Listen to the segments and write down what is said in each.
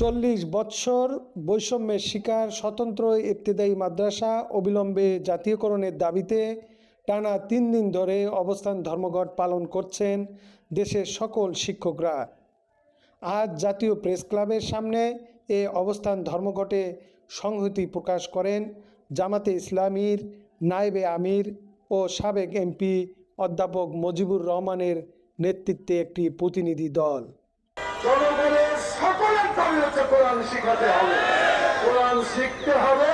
চল্লিশ বৎসর বৈষম্যের শিকার স্বতন্ত্র ইবতেদায়ী মাদ্রাসা অবিলম্বে জাতীয়করণের দাবিতে টানা তিন দিন ধরে অবস্থান ধর্মঘট পালন করছেন দেশের সকল শিক্ষকরা। আজ জাতীয় প্রেস ক্লাবের সামনে এ অবস্থান ধর্মঘটে সংহতি প্রকাশ করেন জামাতে ইসলামীর নায়েবে আমির ও সাবেক এমপি অধ্যাপক মজিবুর রহমানের নেতৃত্বে একটি প্রতিনিধি দল। হচ্ছে কোরআন শিখাতে হবে। কোরআন শিখতে হবে,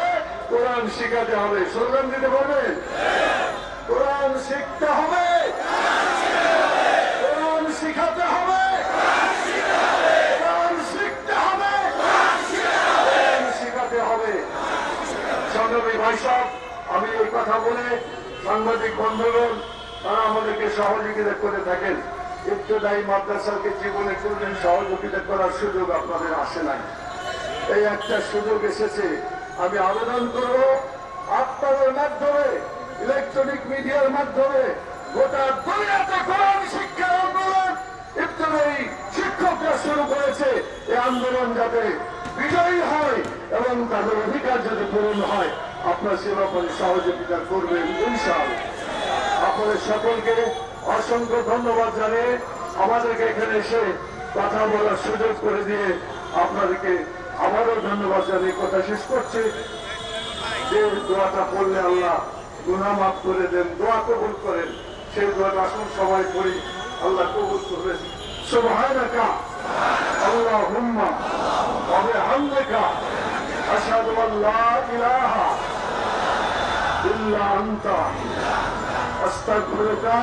কোরআন শিখাতে হবে। স্লোগান দিতে পারবেন কোরআন শিখতে হবে, কোরআন শিখাতে হবে শিখতে হবে আমি এই কথা বলে সাংবাদিক বন্ধুগণ, তারা আমাদেরকে সহযোগিতা করে থাকেন। ইবতদায়ী মাদ্রাসাকে জীবনে কোনদিন সহযোগিতা করার সুযোগ আপনাদের আসে নাই। এই একটা সুযোগ এসেছে। আমি আবেদন করব, আপনাদের মাধ্যমে ইলেকট্রনিক মিডিয়ার মাধ্যমে গোটা দুনিয়াতে কোরআন শিক্ষা আন্দোলন ইবতদায়ী শিক্ষকরা শুরু করেছে। এই আন্দোলন যাতে বিজয়ী হয় এবং তাদের অধিকার যাতে পূরণ হয়, আপনার সেবা করে সহযোগিতা করবেন ইনশাআল্লাহ। আপনাদের সকলকে অসংখ্য ধন্যবাদ জানিয়ে আমাদেরকে এখানে এসে কথা বলার সুযোগ করে দিয়ে আপনাদেরকে আবারও ধন্যবাদ জানিয়ে কথা শেষ করছি। যে দোয়াটা পড়লে আল্লাহ গুনাহ মাফ করে দেন, দোয়া কবুল করেন, সেই দোয়াটা আসুন সবাই করি আল্লাহ কবুল করবেন। সুবহানাকা, আল্লাহুম্মা, ওয়া বিহামদিকা, আশহাদু আন লা ইলাহা ইল্লা আনতা, আস্তাগফিরুকা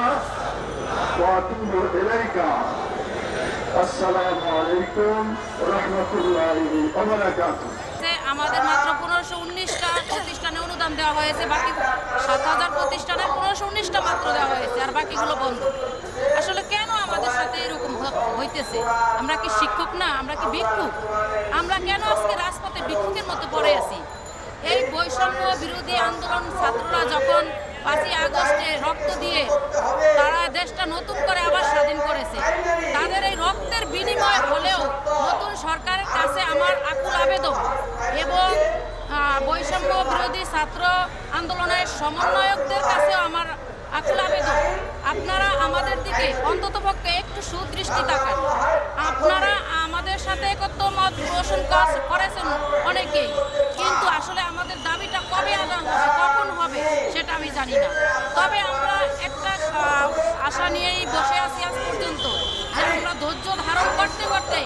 আসসালামু আলাইকুম ওয়া রাহমাতুল্লাহি ওয়া বারাকাতুহু। যে আমাদের মাত্র পনেরোশো উনিশটা প্রতিষ্ঠানে অনুদান দেওয়া হয়েছে, বাকি সাত হাজার প্রতিষ্ঠানে পনেরোশো উনিশটা মাত্র দেওয়া হয়েছে, আর বাকিগুলো বন্ধ। আসলে কেন আমাদের সাথে এরকম হইতেছে? আমরা কি শিক্ষক না? আমরা কি ভিক্ষুক? আমরা কেন আজকে রাজপথে ভিক্ষুকের মতো পড়ে আছি? এই বৈষম্য বিরোধী আন্দোলন ছাত্ররা যখন পাঁচই আগস্টে রক্ত দিয়ে তারা দেশটা নতুন করে আবার স্বাধীন করেছে। তাদের এই রক্তের বিনিময় হলেও নতুন সরকারের কাছে আমার আকুল আবেদন এবং বৈষম্য বিরোধী ছাত্র আন্দোলনের সমন্বয়কদের কাছেও আমার আকুল আবেদন। আপনারা আমাদের দিকে অন্তত পক্ষে একটু সুদৃষ্টি তাকান। আপনারা আমাদের সাথে একত্র মত পোষণ করেছেন অনেকেই কিন্তু আসলে আমাদের দাবিটা কবে আদায় হবে কখন হবে জানি না। তবে আমরা একটা আশা নিয়েই বসে আছি আজ পর্যন্ত যে আমরা ধৈর্য ধারণ করতে করতে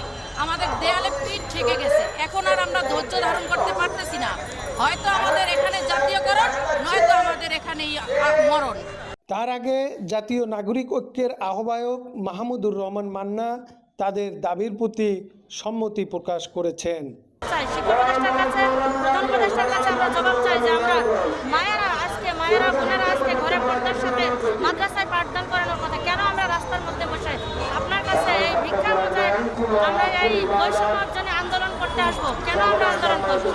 আমাদের দেয়ালে পিঠ ঠেকে গেছে। এখন আর আমরা ধৈর্য ধারণ করতে পারতেছি না। হয়তো আমাদের এখানে জাতীয়করণ নয়তো আমাদের এখানেই মরণ। তার আগে জাতীয় নাগরিক ঐক্যের আহ্বায়ক মাহমুদুর রহমান মান্না তাদের দাবির প্রতি সম্মতি প্রকাশ করেছেন। চাই শিক্ষা প্রতিষ্ঠার কাছে প্রধান প্রতিষ্ঠার কাছে আমরা জবাব চাই যে মাদ্রাসায় পাঠদান করানোর কথা, কেন আমরা রাস্তার মধ্যে বসে আপনার কাছে এই ভিক্ষার মধ্যে আমরা এই বৈষম্য অর্জনে আন্দোলন করতে আসব। কেন আমরা আন্দোলন করব?